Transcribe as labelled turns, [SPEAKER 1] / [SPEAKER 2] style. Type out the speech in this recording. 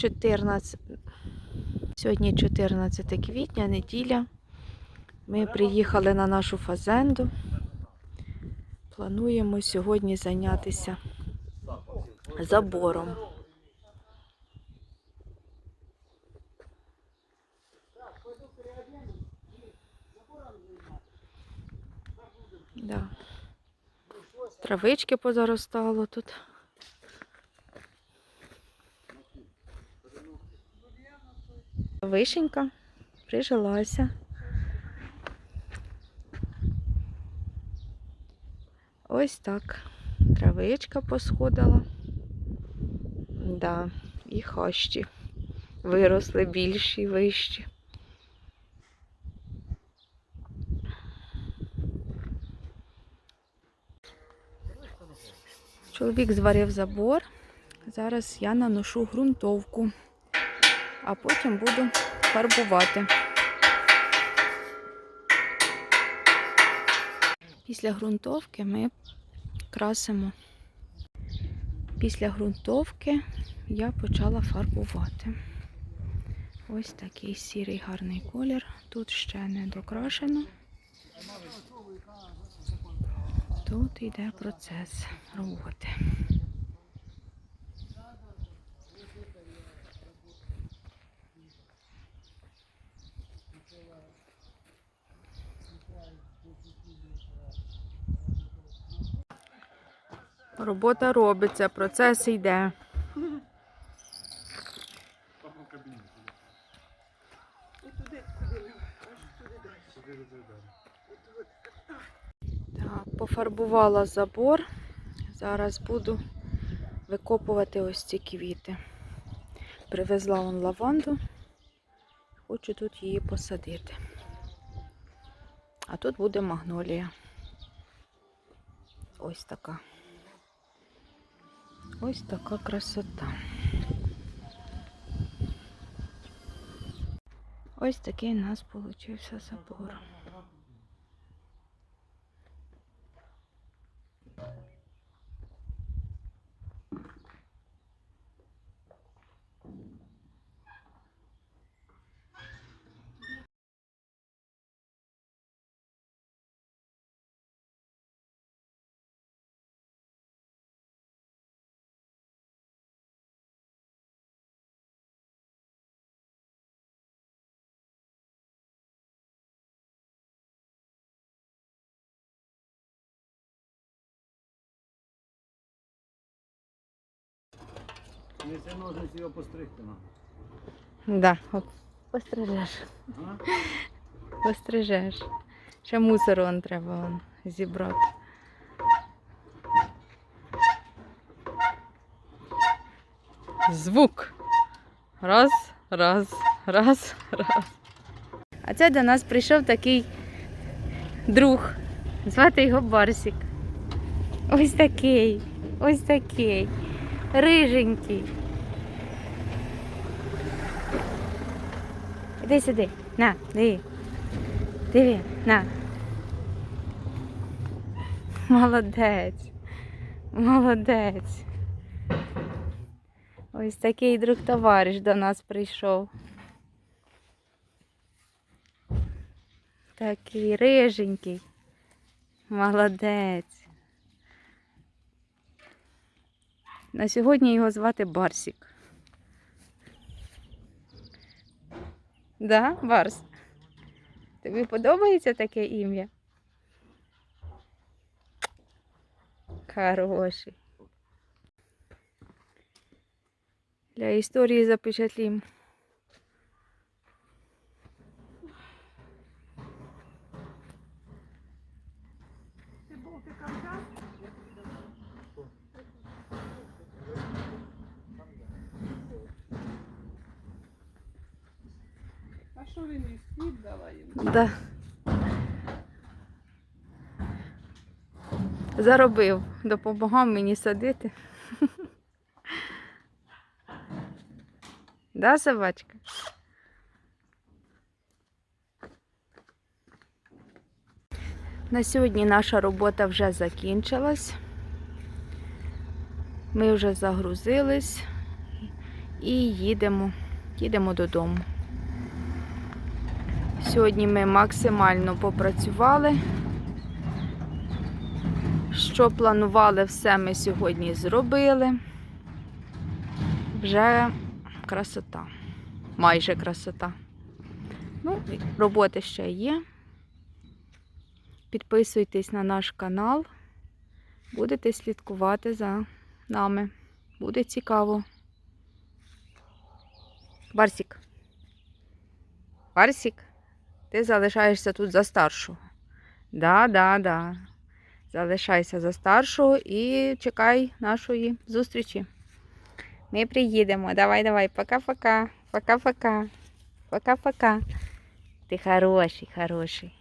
[SPEAKER 1] 14... Сьогодні 14 квітня, неділя. Ми приїхали на нашу фазенду. Плануємо сьогодні зайнятися забором. Да. Травички позаростало тут. Вишенька прижилася. Ось так. Травичка посходила. Да, і хащі виросли більші, вищі. Чоловік зварив забор. Зараз я наношу ґрунтовку, а потім буду фарбувати. Після ґрунтовки ми красимо. Після ґрунтовки я почала фарбувати. Ось такий сірий гарний колір. Тут ще не докрашено. Тут йде процес роботи. Робота робиться, процес йде. Так, пофарбувала забор. Зараз буду викопувати ось ці квіти. Привезла он лаванду. Хочу тут її посадити. А тут буде магнолія. Ось така. Ось така красота. Ось такий у нас получився забор.
[SPEAKER 2] Не це ножниці його постригти надо.
[SPEAKER 1] Да, оп, пострижеш. Пострижеш. Ще мусор вон треба вон зібрати. Звук. Раз, раз, раз, раз. А це до нас прийшов такий друг. Звати його Барсик. Ось такий. Ось такий. Риженький. Іди сюди. На, диви. Диви, на. Молодець. Молодець. Ось такий друг товариш до нас прийшов. Такий риженький. Молодець. На сьогодні його звати Барсік. Да, Барс? Тобі подобається таке ім'я? Хороший. Для історії запечатлім.
[SPEAKER 3] А дала їм?
[SPEAKER 1] Да. Заробив, допомагав мені садити. Да, собачка? На сьогодні наша робота вже закінчилась. Ми вже загрузились і їдемо, їдемо додому. Сьогодні ми максимально попрацювали. Що планували, все ми сьогодні зробили. Вже красота. Майже красота. Ну, роботи ще є. Підписуйтесь на наш канал. Будете слідкувати за нами. Буде цікаво. Барсік. Барсік, ти залишаєшся тут за старшого. Да, да, да. Залишайся за старшого і чекай нашої зустрічі. Ми приїдемо. Давай, давай. Пока-пока. Пока-пока. Пока-пока. Ти хороший, хороший.